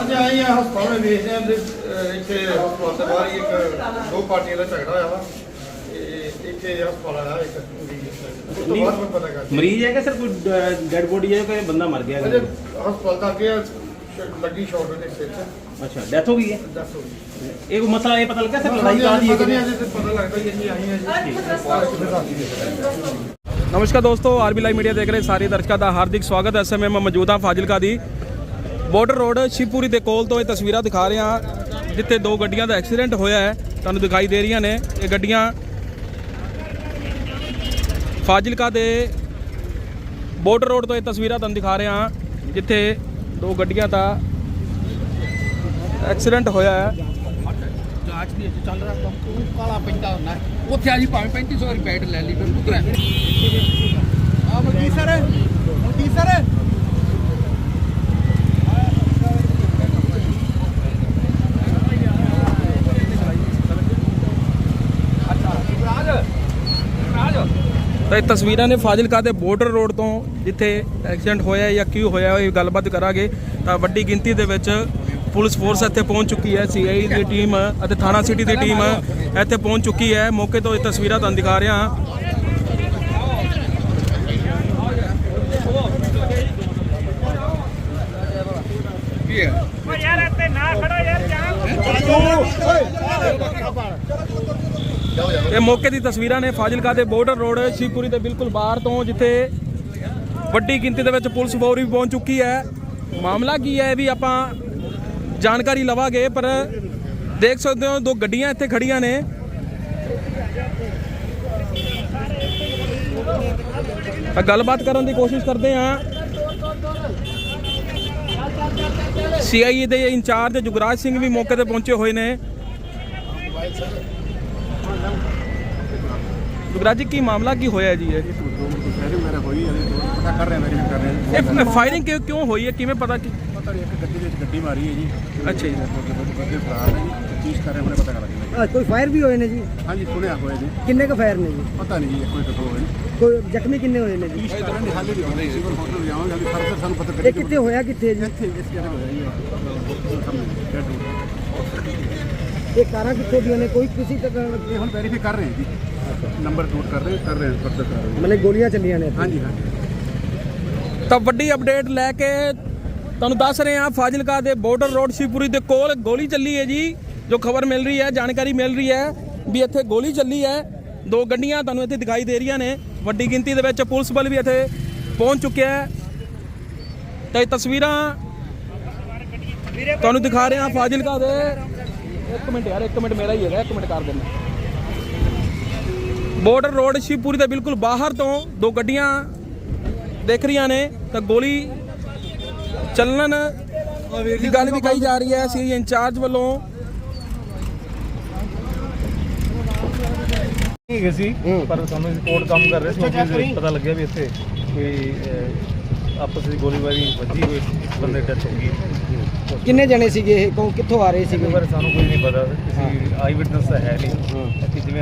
ਅੱਜ ਆਏ ਆ ਹਸਪਤਾਲ ਵਿੱਚ ਵੇਖਦੇ ਆ ਵੀ, ਅਹ, ਇੱਥੇ ਹਸਪਤਾਲ ਦੇ ਬਾਹਰ ਹੀ ਇੱਕ ਦੋ ਪਾਰਟੀਆਂ ਦਾ ਝਗੜਾ ਹੋਇਆ ਵਾ। ਤੇ ਇੱਥੇ ਹਸਪਤਾਲ ਆਇਆ ਇੱਕ ਮਰੀਜ਼ ਉਸ ਤੋਂ ਬਾਅਦ ਮੈਂ ਪਤਾ ਕਰ ਮਰੀਜ਼ ਹੈ ਕਿ ਸਰ ਕੋਈ ਡੈਡ ਬੋਡੀ ਹੈ ਕੋਈ ਬੰਦਾ ਮਰ ਗਿਆ ਅਜੇ ਹੈ ਹਸਪਤਾਲ ਦਾ ਅੱਗੇ ਸ਼- ਲੱਗੀ ਸ਼ਾਟ ਉਹਦੇ ਸਿਰ 'ਚ ਅੱਛਾ ਡੈਥ ਹੋ ਗਈ ਹੈ? ਦੱਸ ਇਹ ਕੋਈ ਮਸਲਾ ਇਹ ਪਤਾ ਲੱਗਾ ਸਰ ਲੜਾਈ ਹਾਂਜੀ, ਕਾਹਦੀ ਹੈ ਪਤਾ ਨਹੀਂ ਕਿਵੇਂ? ਅਜੇ ਤੇ ਪਤਾ ਲੱਗਦਾ ਹੀ ਅਸੀਂ ਆਏ ਆ ਜੀ। ਨਮਸਕਾਰ ਦੋਸਤੋ ਆਰਬੀ ਲਾਈਵ ਮੀਡੀਆ ਦੇਖ ਰਹੇ ਸਾਰੇ ਦਰਸ਼ਕਾਂ ਦਾ ਹਾਰਦਿਕ ਸਵਾਗਤ ਹੈ। ਇਸ ਸਮੇਂ ਮੈਂ ਮੌਜੂਦ ਹਾਂ ਫਾਜ਼ਿਲਕਾ ਦੀ। ਬਾਰਡਰ ਰੋਡ ਸ਼ਿਵਪੁਰੀ ਦੇ ਕੋਲ ਤੋਂ ਇਹ ਤਸਵੀਰਾਂ ਦਿਖਾ ਰਹੇ ਹਾਂ, ਜਿੱਥੇ ਦੋ ਗੱਡੀਆਂ ਦਾ ਐਕਸੀਡੈਂਟ ਹੋਇਆ ਹੈ। ਤੁਹਾਨੂੰ ਦਿਖਾਈ ਦੇ ਰਹੀਆਂ ਨੇ। ਇਹ ਗੱਡੀਆਂ ਫਾਜ਼ਿਲਕਾ ਦੇ ਬਾਰਡਰ ਰੋਡ ਤੋਂ ਇਹ ਤਸਵੀਰਾਂ ਤੁਹਾਨੂੰ ਦਿਖਾ ਰਹੇ ਹਾਂ, ਜਿੱਥੇ ਦੋ ਗੱਡੀਆਂ ਦਾ ਐਕਸੀਡੈਂਟ ਹੋਇਆ ਹੈ। ਜਾਂਚ ਦੀ ਚੱਲ ਰਿਹਾ ਕੰਮ ਕਾਲਾ ਪੈਂਦਾ ਹੁੰਦਾ ਉੱਥੇ ਅਸੀਂ ਭਾਵੇਂ 3500 ਵਾਰੀ ਬੈਟ ਲੈ ਲਈ ਫਿਰ ਪੁੱਤਰਾ ਆ ਮਗੀ ਸਰ ਮਗੀ ਸਰ। ਤਾਂ ਇਹ ਤਸਵੀਰਾਂ ਨੇ ਫਾਜ਼ਿਲਕਾ ਦੇ ਬਾਰਡਰ ਰੋਡ ਤੋਂ ਜਿੱਥੇ ਐਕਸੀਡੈਂਟ ਹੋਇਆ ਹੈ ਜਾਂ ਕਿਉਂ ਹੋਇਆ ਹੈ, ਇਹ ਗੱਲਬਾਤ ਕਰਾਂਗੇ ਤਾਂ ਵੱਡੀ ਗਿਣਤੀ ਦੇ ਵਿੱਚ ਪੁਲਿਸ ਫੋਰਸ ਇੱਥੇ ਪਹੁੰਚ ਚੁੱਕੀ ਹੈ ਸੀਆਈ ਦੀ ਟੀਮ ਅਤੇ ਥਾਣਾ ਸਿਟੀ ਦੀ ਟੀਮ ਇੱਥੇ ਪਹੁੰਚ ਚੁੱਕੀ ਹੈ ਮੌਕੇ ਤੋਂ ਇਹ ਤਸਵੀਰਾਂ ਤੁਹਾਨੂੰ ਦਿਖਾ ਰਿਹਾ ਹਾਂ ਕੀ ਹੈ ਇਹ ਮੌਕੇ ਦੀ ਤਸਵੀਰਾਂ ਨੇ ਫਾਜ਼ਿਲਕਾ ਦੇ ਬਾਰਡਰ ਰੋਡ, ਸ਼ਿਵਪੁਰੀ ਦੇ ਬਿਲਕੁਲ ਬਾਹਰ ਤੋਂ, ਜਿੱਥੇ ਵੱਡੀ ਗਿਣਤੀ ਦੇ ਵਿੱਚ ਪੁਲਿਸ ਫੋਰਸ ਵੀ ਪਹੁੰਚ ਚੁੱਕੀ ਹੈ। ਮਾਮਲਾ ਕੀ ਹੈ ਇਹ ਵੀ ਆਪਾਂ ਜਾਣਕਾਰੀ ਲਵਾਂਗੇ, ਪਰ ਦੇਖ ਸਕਦੇ ਹੋ ਦੋ ਗੱਡੀਆਂ ਇੱਥੇ ਖੜੀਆਂ ਨੇ। ਗੱਲਬਾਤ ਕਰਨ ਦੀ ਕੋਸ਼ਿਸ਼ ਕਰਦੇ ਹਾਂ। ਸੀਆਈਏ ਦੇ ਇੰਚਾਰਜ ਜੁਗਰਾਜ ਸਿੰਘ ਵੀ ਮੌਕੇ ਤੇ ਪਹੁੰਚੇ ਹੋਏ ਨੇ। ਜੁਗਰਾਜ ਜੀ ਕੀ ਮਾਮਲਾ ਕੀ ਹੋਇਆ ਜੀ ਇਹ? ਮੇਰਾ ਹੋਈ ਹੈ ਪਤਾ ਕਰ ਰਹੇ ਵੈਰੀਫਾਈ ਕਰ ਰਹੇ ਇਹ ਫਾਇਰਿੰਗ ਕਿਉਂ ਕਿਉਂ ਹੋਈ ਹੈ? ਕਿਵੇਂ ਪਤਾ ਕਿ ਪਤਾ ਨਹੀਂ ਇੱਕ ਗੱਡੀ ਦੇ ਵਿੱਚ ਗੱਡੀ ਮਾਰੀ ਹੈ ਜੀ ਅੱਛਾ ਜੀ। ਬੰਦੇ ਫਰਾਰ ਨੇ ਜੀ ਤਫਤੀਸ਼ ਕਰ ਰਹੇ ਹੁਣੇ ਪਤਾ ਕਰਾਂਗੇ ਅੱਜ ਕੋਈ ਫਾਇਰ ਵੀ ਹੋਏ ਨੇ ਜੀ? ਹਾਂਜੀ ਸੁਣਿਆ ਹੋਇਆ ਜੀ ਕਿੰਨੇ ਕੁ ਫਾਇਰ ਨੇ ਜੀ? ਪਤਾ ਨਹੀਂ ਜੀ ਕੋਈ ਕਿਥੋਂ ਹੋਈ ਕੋਈ ਜ਼ਖਮੀ ਕਿੰਨੇ ਹੋਏ ਨੇ ਜੀ? ਤਫਤੀਸ਼ ਕਰ ਰਹੇ ਨੇ ਹਾਲੇ ਵੀ ਹੋਣੀ ਸਿਵਲ ਹਸਪਤਾਲ ਜਾਵਾਂਗੇ ਹਾਲੇ ਫਰਦਰ ਸਾਨੂੰ ਪਤਾ ਇਹ ਕਰੀ ਕਿੱਥੇ ਹੋਇਆ ਕਿੱਥੇ ਜੀ ਇੱਥੇ ਇਸ ਜਗ੍ਹਾ ਹੋਇਆ ਜੀ? ਇਹ ਇਹ ਕਾਰਾਂ ਕਿੱਥੋਂ ਦੀਆਂ ਨੇ? ਕੋਈ ਕਿਸੇ ਤਰ੍ਹਾਂ ਇਹ ਹੁਣ ਵੈਰੀਫਾਈ ਕਰ ਰਹੇ ਹਾਂ ਜੀ। ਨੰਬਰ ਨੋਟ ਕਰ ਰਹੇ ਕਰ ਰਹੇ ਹਾਂ ਫਰਦਰ ਕਰ ਰਹੇ ਮਤਲਬ ਗੋਲੀਆਂ ਚੱਲੀਆਂ ਨੇ। ਹਾਂਜੀ ਹਾਂਜੀ। ਤਾਂ ਵੱਡੀ ਅਪਡੇਟ ਲੈ ਕੇ ਤੁਹਾਨੂੰ ਦੱਸ ਰਹੇ ਹਾਂ ਫਾਜ਼ਿਲਕਾ ਦੇ ਬਾਰਡਰ ਰੋਡ ਸ਼ਿਵਪੁਰੀ ਦੇ ਕੋਲ ਗੋਲੀ ਚੱਲੀ ਹੈ ਜੀ ਜੋ ਖਬਰ ਮਿਲ ਰਹੀ ਹੈ ਜਾਣਕਾਰੀ ਮਿਲ ਰਹੀ ਹੈ ਵੀ ਇੱਥੇ ਗੋਲੀ ਚੱਲੀ ਹੈ। ਦੋ ਗੱਡੀਆਂ ਤੁਹਾਨੂੰ ਇੱਥੇ ਦਿਖਾਈ ਦੇ ਰਹੀਆਂ ਨੇ। ਵੱਡੀ ਗਿਣਤੀ ਦੇ ਵਿੱਚ ਪੁਲਿਸ ਬਲ ਵੀ ਇੱਥੇ ਪਹੁੰਚ ਚੁੱਕਿਆ ਹੈ। ਤਾਂ ਇਹ ਤਸਵੀਰਾਂ ਤੁਹਾਨੂੰ ਦਿਖਾ ਰਹੇ ਹਾਂ ਫਾਜ਼ਿਲਕਾ ਦੇ। ਇੱਕ ਮਿੰਟ ਯਾਰ ਇੱਕ ਮਿੰਟ ਮੇਰਾ ਹੀ ਹੈਗਾ ਇੱਕ ਮਿੰਟ ਕਰ ਦੇਣਾ ਬਾਰਡਰ ਰੋਡ ਸ਼ਿਵਪੁਰੀ ਦੇ ਬਿਲਕੁਲ ਬਾਹਰ ਤੋਂ ਦੋ ਗੱਡੀਆਂ ਦੇਖ ਰਹੀਆਂ ਨੇ ਤਾਂ ਗੋਲੀ ਚੱਲਣ ਦੀ ਗੱਲ ਵੀ ਕਹੀ ਜਾ ਰਹੀ ਹੈ। ਸੀ ਇੰਚਾਰਜ ਵੱਲੋਂ ਠੀਕ ਸੀ ਪਰ ਸਾਨੂੰ ਰਿਪੋਰਟ ਕੰਮ ਕਰ ਰਹੇ ਸੀ ਮੌਕੇ ਪਤਾ ਲੱਗਿਆ ਵੀ ਇੱਥੇ ਕੋਈ ਆਪਸ ਵਿੱਚ ਗੋਲੀਬਾਰੀ ਵੱਜੀ ਹੋਈ ਬੰਦੇ ਡੈਥ ਹੋ ਗਈ। ਕਿੰਨੇ ਜਣੇ ਸੀਗੇ ਇਹ? ਕਿੱਥੋਂ ਆ ਰਹੇ ਸੀਗੇ? ਬਾਰੇ ਸਾਨੂੰ ਕੋਈ ਨਹੀਂ ਪਤਾ। ਕਿਸੇ ਆਈ ਵਿਟਨੈਸ ਤਾਂ ਹੈ ਨਹੀਂ।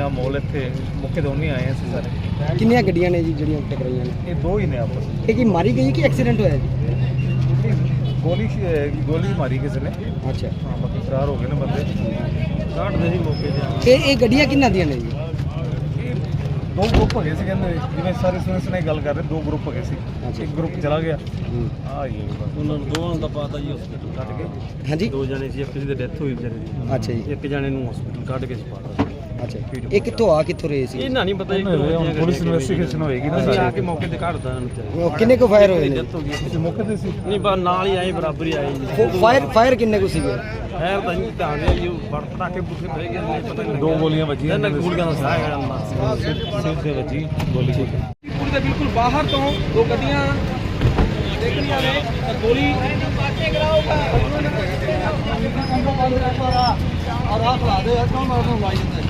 ਆ ਮੌਲ ਇੱਥੇ ਮੌਕੇ ਤੋਂ ਨਹੀਂ ਆਏ ਹਾਂ ਅਸੀਂ ਸਾਰੇ। ਕਿੰਨੀਆਂ ਗੱਡੀਆਂ ਨੇ ਜੀ ਜਿਹੜੀਆਂ ਟਕਰਾਈਆਂ ਨੇ? ਇਹ ਦੋ ਹੀ ਨੇ ਆਪਸ ਵਿੱਚ। ਇਹ ਕੀ ਮਾਰੀ ਗਈ ਕਿ ਐਕਸੀਡੈਂਟ ਹੋਇਆ ਜੀ? ਗੋਲੀ ਗੋਲੀ ਮਾਰੀ ਕਿਸੇ ਨੇ। ਅੱਛਾ। ਹਾਂ ਬਾਕੀ ਫਰਾਰ ਹੋ ਗਏ ਨੇ ਬੰਦੇ। ਕਾਟਦੇ ਸੀ ਮੌਕੇ ਤੇ। ਇਹ ਇਹ ਗੱਡੀਆਂ ਕਿੰਨਾਂ ਦੀਆਂ ਨੇ ਜੀ? ਦੋ ਗਰੁੱਪ ਹੈਗੇ ਸੀ ਕਹਿੰਦੇ ਜਿਵੇਂ ਸਾਰੇ ਸੁਣਸ ਨੇ ਗੱਲ ਕਰ ਰਹੇ ਦੋ ਗਰੁੱਪ ਹੈਗੇ ਸੀ। ਇੱਕ ਗਰੁੱਪ ਚਲਾ ਗਿਆ। ਆ ਹੀ ਉਹਨਾਂ ਨੂੰ ਦੋਵਾਂ ਦਾ ਪਤਾ ਜੀ ਹਸਪੀਟਲ ਕੱਢ ਕੇ। ਹਾਂਜੀ। ਦੋ ਜਣੇ ਸੀ ਇੱਕ ਦੀ ਡੈਥ ਹੋਈ ਵਿਚਾਰੇ ਦੀ। ਅੱਛਾ ਜੀ। ਇੱਕ ਜਣੇ ਨੂੰ ਹਸਪੀਟਲ ਕੱਢ ਕੇ ਸਪਾਟਾ ਅੱਛਾ ਇਹ ਕਿੱਥੋਂ ਆ ਕਿੱਥੋਂ ਰਹੇ ਸੀ? ਇਹਨਾਂ ਨਹੀਂ ਪਤਾ ਇਹ ਕਿਉਂ ਹੋਇਆ ਪੁਲਿਸ ਇਨਵੈਸਟੀਗੇਸ਼ਨ ਹੋਏਗੀ ਨਾ ਸਾਰੇ। ਆ ਕੇ ਮੌਕੇ ਤੇ ਘੜ ਦਾਂ ਉਹ ਕਿੰਨੇ ਕੁ ਫਾਇਰ ਹੋਏ ਨੇ? ਮੌਕੇ ਤੇ ਸੀ? ਨਹੀਂ ਬਸ ਨਾਲ ਹੀ ਆਏ ਬਰਾਬਰ ਹੀ ਆਏ ਜੀ। ਫਾਇਰ ਫਾਇਰ ਕਿੰਨੇ ਕੁ ਸੀਗੇ? ਫਾਇਰ ਤਾਂ ਨਹੀਂ ਤਾਂ ਜੀ ਵਰਤਾ ਕੇ ਬੁੱਥੇ ਪੈ ਗਏ ਨਹੀਂ ਪਤਾ ਨਹੀਂ ਦੋ ਗੋਲੀਆਂ ਵੱਜੀਆਂ ਇਹਨਾਂ ਗੋਲੀਆਂ ਦਾ ਸਾਹ ਜਿਹੜਾ ਮਾਰ ਸਿਰ ਤੇ ਵੱਜੀ ਗੋਲੀ। ਪੁਲ ਦੇ ਬਿਲਕੁਲ ਬਾਹਰ ਤੋਂ ਦੋ ਗੱਡੀਆਂ ਦੇਖਣੀਆਂ ਨੇ ਤਾਂ ਗੋਲੀ। ਬਾਤੇ ਕਰਾਉਗਾ ਔਰ ਆਹ ਖਲਾ ਦੇ ਕੌਣ ਮਾਰਨ ਨੂੰ ਲਾਈ ਜਾਂਦਾ।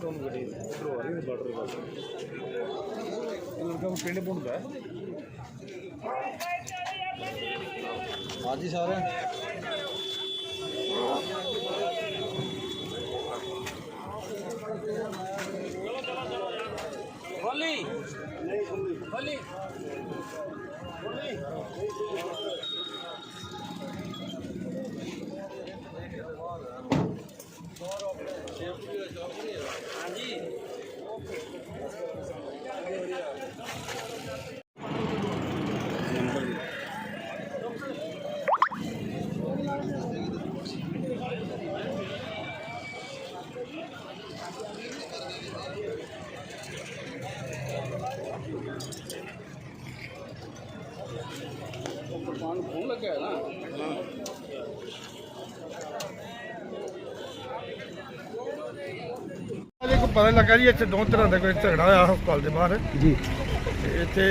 ਦੋਨੋਂ ਗੱਡੀ ਇਧਰੋਂ ਆ ਰਹੀ ਸੀ ਬਾਰਡਰ ਦੇ ਪਾਸੇ। ਇਹਨਾਂ ਦਾ ਪਿੰਡ ਪੁੰਡ ਦਾ ਹਾਂਜੀ ਸਰ। ਅਜੇ ਕੋ ਪਤਾ ਲੱਗਾ ਜੀ ਇੱਥੇ ਦੋ ਤਰ੍ਹਾਂ ਦਾ ਕੋਈ ਝਗੜਾ ਹੋਇਆ ਹਸਪਤਾਲ ਦੇ ਬਾਹਰ। ਜੀ। ਤੇ ਇੱਥੇ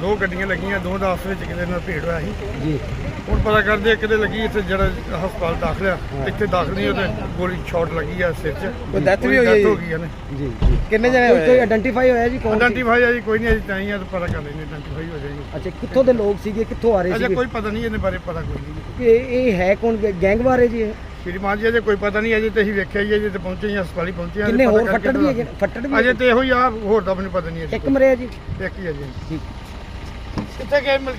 ਦੋ ਗੱਡੀਆਂ ਲੱਗੀਆਂ ਦੋ ਦਾ ਆਪਸ ਵਿੱਚ ਕਿਤੇ ਨਾਲ ਭੇੜ ਹੋਇਆ ਸੀ। ਜੀ। ਹੁਣ ਪਤਾ ਕਰਦੇ ਆ ਕਿਤੇ ਲੱਗੀ ਇੱਥੇ ਜਿਹੜਾ ਹਸਪਤਾਲ ਦਾਖਲ ਆ ਇੱਥੇ ਦਾਖਲ ਨਹੀਂ ਉਹਦੇ ਗੋਲੀ ਸ਼ਾਟ ਲੱਗੀ ਆ ਸਿਰ 'ਚ। ਕੋਈ death ਵੀ ਹੋਈ ਹੈ ਜੀ? ਹੋ ਗਈ ਆ ਨੇ ਜੀ ਜੀ। ਕਿੰਨੇ ਜਣੇ ਹੋਏ? ਕੋਈ ਆਇਡੈਂਟੀਫਾਈ ਹੋਇਆ ਜੀ ਕੌਣ ਸੀ? ਆਇਡੈਂਟੀਫਾਈ ਆ ਜੀ ਕੋਈ ਨਹੀਂ ਅਜੇ ਤਾਂ ਹੀ ਆ ਤਾਂ ਪਤਾ ਕਰ ਲੈਣੇ ਆਇਡੈਂਟੀਫਾਈ ਹੋ ਜਾਏਗੀ। ਅੱਛਾ ਕਿੱਥੋਂ ਦੇ ਲੋਕ ਸੀਗੇ? ਕਿੱਥੋਂ ਆ ਰਹੇ ਅਜੇ ਸੀਗੇ? ਕੋਈ ਪਤਾ ਨਹੀਂ ਇਹਦੇ ਬਾਰੇ ਪਤਾ ਕੋਈ ਨਹੀਂ ਕਿ ਇਹ ਹੈ ਕੌਣ? ਗੈਂਗ ਬਾਰੇ ਜੀ ਇਹ? ਸ਼੍ਰੀਮਾਨ ਜੀ ਅਜੇ ਕੋਈ ਪਤਾ ਨਹੀਂ ਅਜੇ ਤੇ ਅਸੀਂ ਵੇਖਿਆ ਹੀ ਅਜੇ ਤੇ ਪਹੁੰਚੇ ਹੀ ਹਸਪਤਾਲ ਹੀ ਪਹੁੰਚੇ ਹਾਂ, ਕਿੰਨੇ ਪਤਾ ਹੋਰ ਕਰਕੇ ਫੱਟੜ ਵੀ ਹੈਗੇ? ਫੱਟੜ ਵੀ ਅਜੇ ਤੇ ਇਹੋ ਹੀ ਆ ਹੋਰ ਤਾਂ ਮੈਨੂੰ ਪਤਾ ਨਹੀਂ ਅਜੇ ਇੱਕ ਮਰਿਆ ਜੀ। ਇੱਕ ਹੀ ਅਜੇ ਠੀਕ। ਕਿੱਥੇ ਗਏ ਮਿਲ